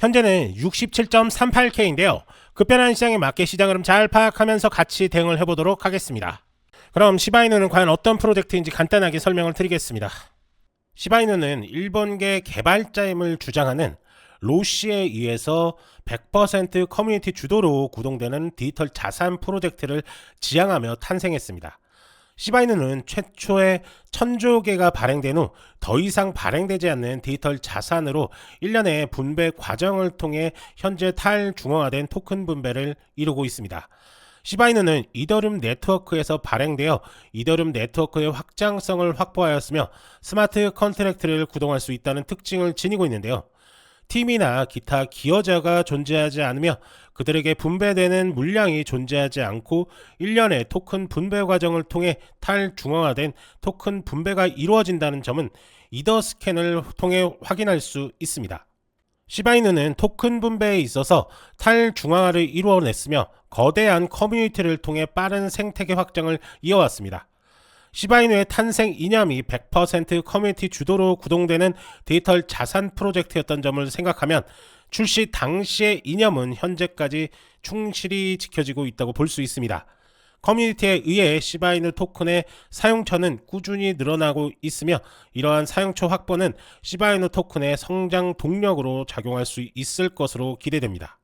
현재는 67.38K인데요. 급변한 시장에 맞게 시장 흐름 잘 파악하면서 같이 대응을 해보도록 하겠습니다. 그럼 시바이누는 과연 어떤 프로젝트인지 간단하게 설명을 드리겠습니다. 시바이누는 일본계 개발자임을 주장하는 로시에 의해서 100% 커뮤니티 주도로 구동되는 디지털 자산 프로젝트를 지향하며 탄생했습니다. 시바이누는 최초의 천조 개가 발행된 후 더 이상 발행되지 않는 디지털 자산으로 1년의 분배 과정을 통해 현재 탈중앙화된 토큰 분배를 이루고 있습니다. 시바이누는 이더름 네트워크에서 발행되어 이더름 네트워크의 확장성을 확보하였으며 스마트 컨트랙트를 구동할 수 있다는 특징을 지니고 있는데요. 팀이나 기타 기여자가 존재하지 않으며 그들에게 분배되는 물량이 존재하지 않고 1년의 토큰 분배 과정을 통해 탈중앙화된 토큰 분배가 이루어진다는 점은 이더 스캔을 통해 확인할 수 있습니다. 시바이누는 토큰 분배에 있어서 탈중앙화를 이루어냈으며 거대한 커뮤니티를 통해 빠른 생태계 확장을 이어왔습니다. 시바이누의 탄생 이념이 100% 커뮤니티 주도로 구동되는 디지털 자산 프로젝트였던 점을 생각하면 출시 당시의 이념은 현재까지 충실히 지켜지고 있다고 볼 수 있습니다. 커뮤니티에 의해 시바이누 토큰의 사용처는 꾸준히 늘어나고 있으며 이러한 사용처 확보는 시바이누 토큰의 성장 동력으로 작용할 수 있을 것으로 기대됩니다.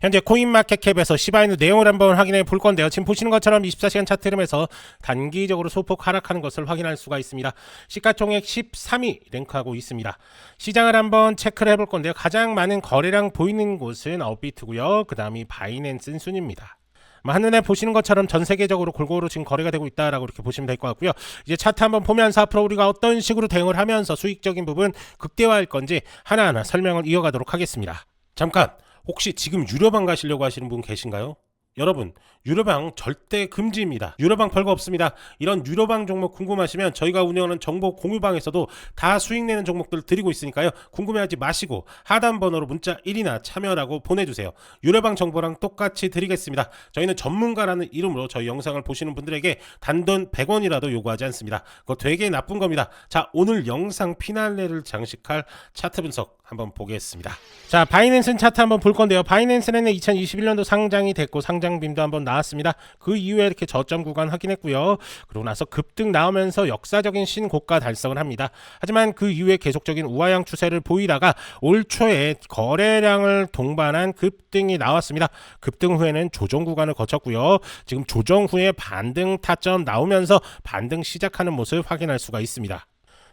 현재 코인마켓캡에서 시바이누 내용을 한번 확인해 볼 건데요. 지금 보시는 것처럼 24시간 차트 흐름에서 단기적으로 소폭 하락하는 것을 확인할 수가 있습니다. 시가총액 13위 랭크하고 있습니다. 시장을 한번 체크를 해볼 건데요. 가장 많은 거래량 보이는 곳은 업비트고요. 그 다음이 바이낸스 순입니다. 뭐 한눈에 보시는 것처럼 전 세계적으로 골고루 지금 거래가 되고 있다라고 이렇게 보시면 될 것 같고요. 이제 차트 한번 보면서 앞으로 우리가 어떤 식으로 대응을 하면서 수익적인 부분 극대화할 건지 하나하나 설명을 이어가도록 하겠습니다. 잠깐 혹시 지금 유료방 가시려고 하시는 분 계신가요? 여러분 유료방 절대 금지입니다. 유료방 별거 없습니다. 이런 유료방 종목 궁금하시면 저희가 운영하는 정보 공유방에서도 다 수익 내는 종목들 드리고 있으니까요. 궁금해하지 마시고 하단 번호로 문자 1이나 참여라고 보내주세요. 유료방 정보랑 똑같이 드리겠습니다. 저희는 전문가라는 이름으로 저희 영상을 보시는 분들에게 단돈 100원이라도 요구하지 않습니다. 그거 되게 나쁜 겁니다. 자 오늘 영상 피날레를 장식할 차트 분석 한번 보겠습니다. 자 바이낸스 차트 한번 볼 건데요. 바이낸스는 2021년도 상장이 됐고 상 장빔도 한번 나왔습니다. 그 이후에 이렇게 저점 구간 확인했고요. 그러고 나서 급등 나오면서 역사적인 신고가 달성을 합니다. 하지만 그 이후에 계속적인 우하향 추세를 보이다가 올 초에 거래량을 동반한 급등이 나왔습니다. 급등 후에는 조정 구간을 거쳤고요. 지금 조정 후에 반등 타점 나오면서 반등 시작하는 모습 확인할 수가 있습니다.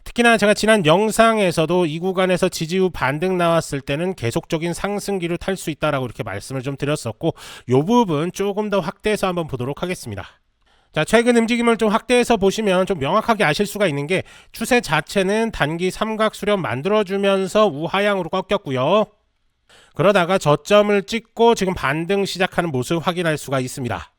특히나 제가 지난 영상에서도 이 구간에서 지지 후 반등 나왔을 때는 계속적인 상승기를 탈 수 있다라고 이렇게 말씀을 좀 드렸었고 이 부분 조금 더 확대해서 한번 보도록 하겠습니다. 자, 최근 움직임을 좀 확대해서 보시면 좀 명확하게 아실 수가 있는 게 추세 자체는 단기 삼각 수렴 만들어주면서 우하향으로 꺾였고요. 그러다가 저점을 찍고 지금 반등 시작하는 모습 확인할 수가 있습니다.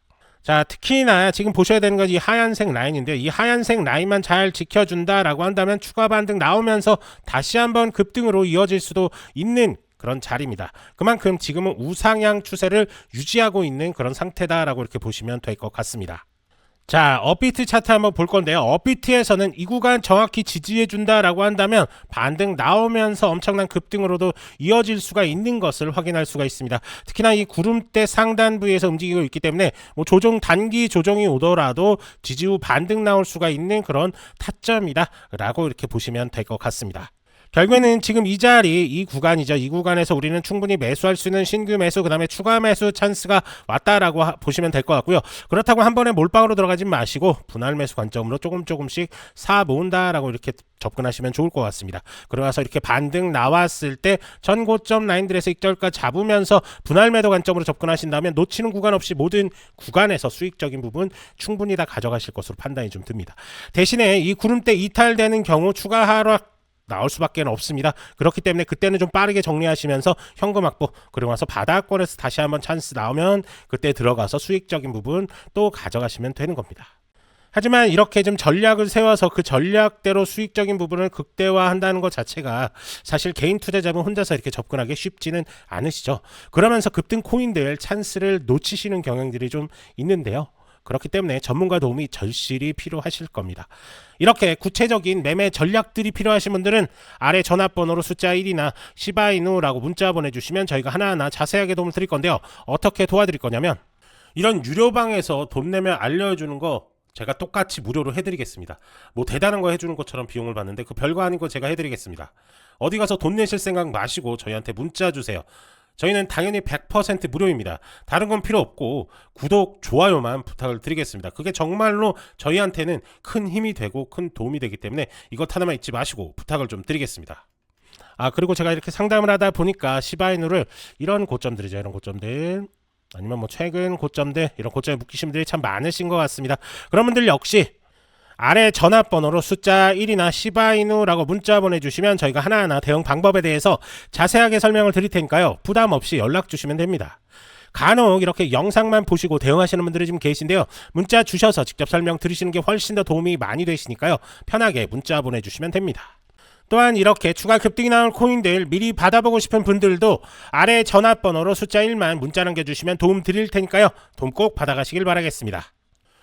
자, 특히나 지금 보셔야 되는 건이 하얀색 라인인데요. 이 하얀색 라인만 잘 지켜준다라고 한다면 추가 반등 나오면서 다시 한번 급등으로 이어질 수도 있는 그런 자리입니다. 그만큼 지금은 우상향 추세를 유지하고 있는 그런 상태다라고 이렇게 보시면 될 것 같습니다. 자, 업비트 차트 한번 볼 건데요. 업비트에서는 이 구간 정확히 지지해 준다라고 한다면 반등 나오면서 엄청난 급등으로도 이어질 수가 있는 것을 확인할 수가 있습니다. 특히나 이 구름대 상단 부위에서 움직이고 있기 때문에 뭐 조정 단기 조정이 오더라도 지지 후 반등 나올 수가 있는 그런 타점이다라고 이렇게 보시면 될 것 같습니다. 결국에는 지금 이 자리 이 구간이죠. 이 구간에서 우리는 충분히 매수할 수 있는 신규 매수 그다음에 추가 매수 찬스가 왔다라고 하- 보시면 될 것 같고요. 그렇다고 한 번에 몰빵으로 들어가지 마시고 분할 매수 관점으로 조금 조금씩 사 모은다라고 이렇게 접근하시면 좋을 것 같습니다. 그러면서 이렇게 반등 나왔을 때 전고점 라인들에서 익절가 잡으면서 분할 매도 관점으로 접근하신다면 놓치는 구간 없이 모든 구간에서 수익적인 부분 충분히 다 가져가실 것으로 판단이 좀 듭니다. 대신에 이 구름대 이탈되는 경우 추가 하락 나올 수밖에 없습니다. 그렇기 때문에 그때는 좀 빠르게 정리하시면서 현금 확보 그리고 나서 바닥권에서 다시 한번 찬스 나오면 그때 들어가서 수익적인 부분 또 가져가시면 되는 겁니다. 하지만 이렇게 좀 전략을 세워서 그 전략대로 수익적인 부분을 극대화한다는 것 자체가 사실 개인 투자자분 혼자서 이렇게 접근하기 쉽지는 않으시죠. 그러면서 급등 코인들 찬스를 놓치시는 경향들이 좀 있는데요. 그렇기 때문에 전문가 도움이 절실히 필요하실 겁니다. 이렇게 구체적인 매매 전략들이 필요하신 분들은 아래 전화번호로 숫자 1이나 시바이누라고 문자 보내주시면 저희가 하나하나 자세하게 도움을 드릴 건데요. 어떻게 도와드릴 거냐면 이런 유료방에서 돈 내면 알려주는 거 제가 똑같이 무료로 해드리겠습니다. 뭐 대단한 거 해주는 것처럼 비용을 받는데 그 별거 아닌 거 제가 해드리겠습니다. 어디 가서 돈 내실 생각 마시고 저희한테 문자 주세요. 저희는 당연히 100% 무료입니다. 다른 건 필요 없고 구독, 좋아요만 부탁을 드리겠습니다. 그게 정말로 저희한테는 큰 힘이 되고 큰 도움이 되기 때문에 이것 하나만 잊지 마시고 부탁을 좀 드리겠습니다. 아 그리고 제가 이렇게 상담을 하다 보니까 시바이누를 이런 고점들이죠. 이런 고점들 아니면 뭐 최근 고점들 이런 고점에 묶이신 분들이 참 많으신 것 같습니다. 그런 분들 역시 아래 전화번호로 숫자 1이나 시바이누라고 문자 보내주시면 저희가 하나하나 대응 방법에 대해서 자세하게 설명을 드릴 테니까요. 부담 없이 연락 주시면 됩니다. 간혹 이렇게 영상만 보시고 대응하시는 분들이 좀 계신데요. 문자 주셔서 직접 설명 들으시는 게 훨씬 더 도움이 많이 되시니까요. 편하게 문자 보내주시면 됩니다. 또한 이렇게 추가 급등이 나올 코인들 미리 받아보고 싶은 분들도 아래 전화번호로 숫자 1만 문자 남겨주시면 도움 드릴 테니까요. 도움 꼭 받아가시길 바라겠습니다.